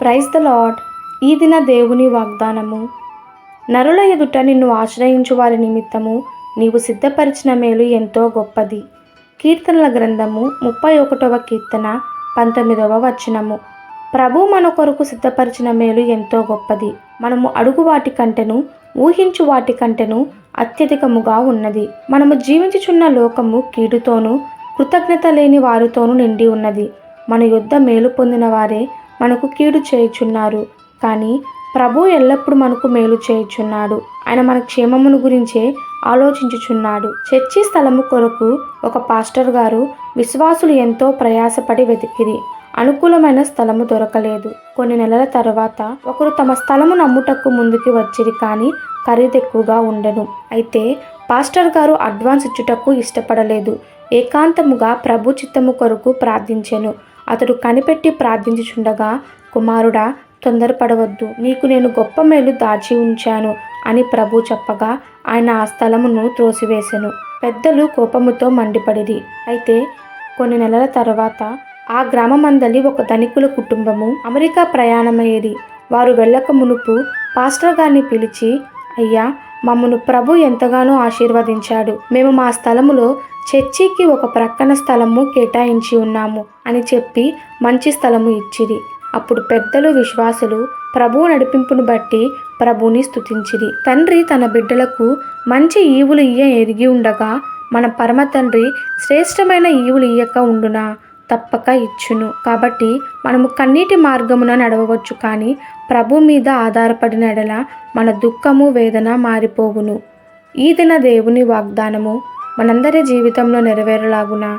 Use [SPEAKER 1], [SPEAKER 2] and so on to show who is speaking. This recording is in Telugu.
[SPEAKER 1] ప్రైజ్ ద లాడ్ ఈ దిన దేవుని వాగ్దానము. నరుల ఎదుట నిన్ను ఆశ్రయించు వారి నిమిత్తము నీవు సిద్ధపరిచిన మేలు ఎంతో గొప్పది. కీర్తనల గ్రంథము ముప్పై ఒకటవ కీర్తన పంతొమ్మిదవ వచనము. ప్రభు మన కొరకు సిద్ధపరిచిన మేలు ఎంతో గొప్పది. మనము అడుగు వాటి కంటెను ఊహించు వాటి కంటెను అత్యధికముగా ఉన్నది. మనము జీవించుచున్న లోకము కీడుతోనూ కృతజ్ఞత లేని వారితోనూ నిండి ఉన్నది. మన యుద్ధ మేలు పొందిన వారే మనకు కీడు చేయుచున్నారు. కానీ ప్రభు ఎల్లప్పుడూ మనకు మేలు చేయుచున్నాడు. ఆయన మన క్షేమమును గురించే ఆలోచించుచున్నాడు. చర్చి స్థలము కొరకు ఒక పాస్టర్ గారు విశ్వాసులు ఎంతో ప్రయాసపడి వెతికిరి. అనుకూలమైన స్థలము దొరకలేదు. కొన్ని నెలల తర్వాత ఒకరు తమ స్థలము నమ్ముటకు ముందుకు వచ్చిరి కానీ ఖరీదు ఎక్కువగా ఉండను. అయితే పాస్టర్ గారు అడ్వాన్స్ ఇచ్చుటకు ఇష్టపడలేదు. ఏకాంతముగా ప్రభు చిత్తము కొరకు ప్రార్థించెను. అతడు కనిపెట్టి ప్రార్థించుచుండగా కుమారుడా తొందరపడవద్దు. నీకు నేను గొప్ప మేలు దాచి ఉంచాను అని ప్రభు చెప్పగా ఆయన ఆ స్థలమును త్రోసివేశెను పెద్దలు కోపముతో మండిపడిది అయితే కొన్ని నెలల తర్వాత ఆ గ్రామమందలి ఒక ధనికుల కుటుంబము అమెరికా ప్రయాణమయ్యేది. వారు వెళ్ళక మునుపు పాస్టర్ గారిని పిలిచి అయ్యా మమ్మను ప్రభు ఎంతగానో ఆశీర్వదించాడు. మేము మా స్థలములో చర్చికి ఒక ప్రక్కన స్థలము కేటాయించి ఉన్నాము. అని చెప్పి మంచి స్థలము ఇచ్చిరి. అప్పుడు పెద్దలు విశ్వాసులు ప్రభువు నడిపింపును బట్టి ప్రభుని స్థుతించిరి తండ్రి తన బిడ్డలకు మంచి ఈవులు ఇయ్య ఎరిగి ఉండగా మన పరమ తండ్రి శ్రేష్టమైన ఈవులు ఇయ్యక ఉండునా? తప్పక ఇచ్చును. కాబట్టి మనము కన్నీటి మార్గమున నడవవచ్చు కానీ ప్రభు మీద ఆధారపడిన ఎడల మన దుఃఖము వేదన మారిపోవును. ఈ దిన దేవుని వాగ్దానము మనందరి జీవితంలో నెరవేరలాగునా?